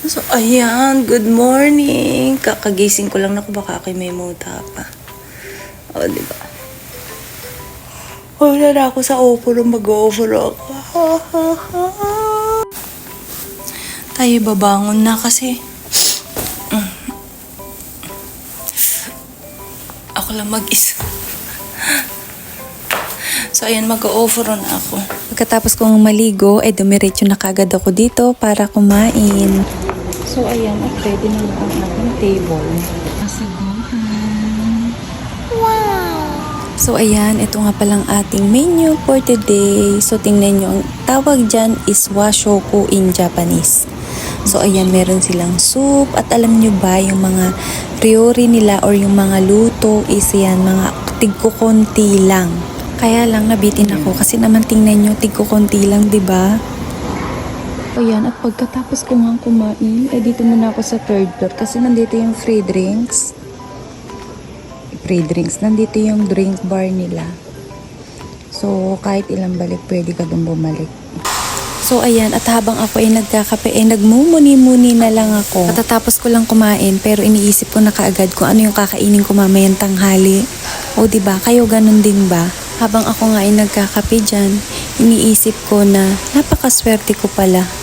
So, ayan. Good morning. Kakagising ko lang na baka kay may muta pa. O, di ba? Wala na ako sa offer. Mag-offer ako. Tayo babangon na kasi. Ako lang mag-isa. So, ayan, mag-offer na ako. Pagkatapos kong maligo, ay dumiretso na kagad ako dito para kumain. So, ayan, at ready na ang ating table. So ayan, ito nga palang ating menu for today. So tingnan nyo, ang tawag dyan is washoku in Japanese. So ayan, meron silang soup at alam nyo ba yung mga ryori nila or yung mga luto is yan, mga tigkukunti lang. Kaya lang nabitin ako kasi naman tingnan nyo, tigkukunti lang, 'di Ayan, at pagkatapos ko nga kumain, eh dito muna ako sa third floor kasi nandito yung free drinks free drinks. Nandito yung drink bar nila. So, kahit ilang balik, pwede ka dun bumalik. So, ayan. At habang ako ay nagkakape, ay nagmumuni-muni na lang ako. Katatapos ko lang kumain, pero iniisip ko na kaagad kung ano yung kakainin ko mamayang tanghali. O, ba Kayo ganun din ba? Habang ako nga ay nagkakape dyan, iniisip ko na napakaswerte ko pala